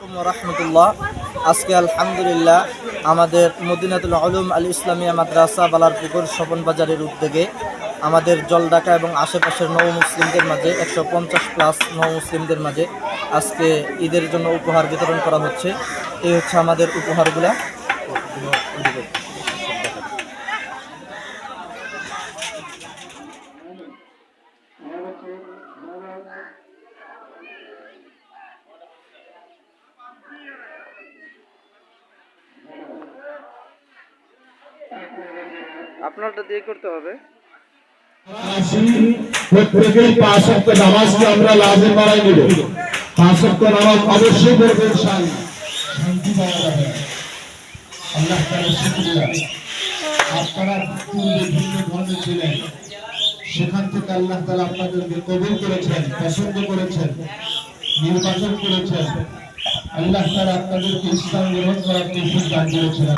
রহমতুল্লাহ। আজকে আলহামদুলিল্লাহ আমাদের মদিনাতুল আলম আল ইসলামিয়া মাদ্রাসা বালারপুকুর স্বপন বাজারের উদ্যোগে আমাদের জলঢাকা এবং আশেপাশের নব মুসলিমদের মাঝে, একশো পঞ্চাশ প্লাস নব মুসলিমদের মাঝে আজকে ঈদের জন্য উপহার বিতরণ করা হচ্ছে। এই হচ্ছে আমাদের উপহারগুলা। আপনারটা দিয়ে করতে হবে। পাঁচ সপ্তাহ নামাজকে আমরা পাঁচ সপ্তাহ নামাজ অবশ্যই ইনশাআল্লাহ। শান্তি পাওয়া যাবে। আল্লাহ শুকরিয়া। আপনারা পূর্বে ভিন্ন ধর্মে ছিলেন। সেখান থেকে আল্লাহ তাআলা আপনাদেরকে কবুল করেছেন, পছন্দ করেছেন, নির্বাচন করেছেন। আল্লাহ তাআলা আপনাদেরকে ইসলাম গ্রহণ করার দান করেছেন।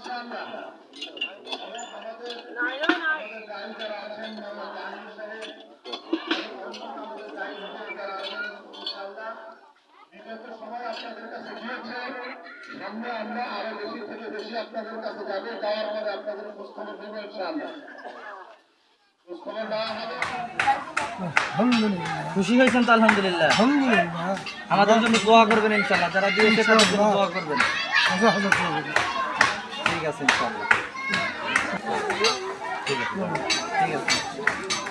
আলহামদুলিল্লাহ বিগত সময় আপনাদের কাছে গিয়েছে সামনে আমরা আরও বেশি থেকে বেশি আপনাদের কাছে যাবে যাওয়ার পরে আপনাদের খোঁজখবর দেবো ইনশাআল্লাহ খোঁজখবর দেওয়া হবে খুশি হয়েছেন তো আলহামদুলিল্লাহ। আমাদের জন্য দোয়া করবেন ইনশাল্লাহ যারা দিয়েছে তাদের জন্য দোয়া করবেন। ঠিক আছে ইনশাল্লাহ ঠিক আছে ঠিক আছে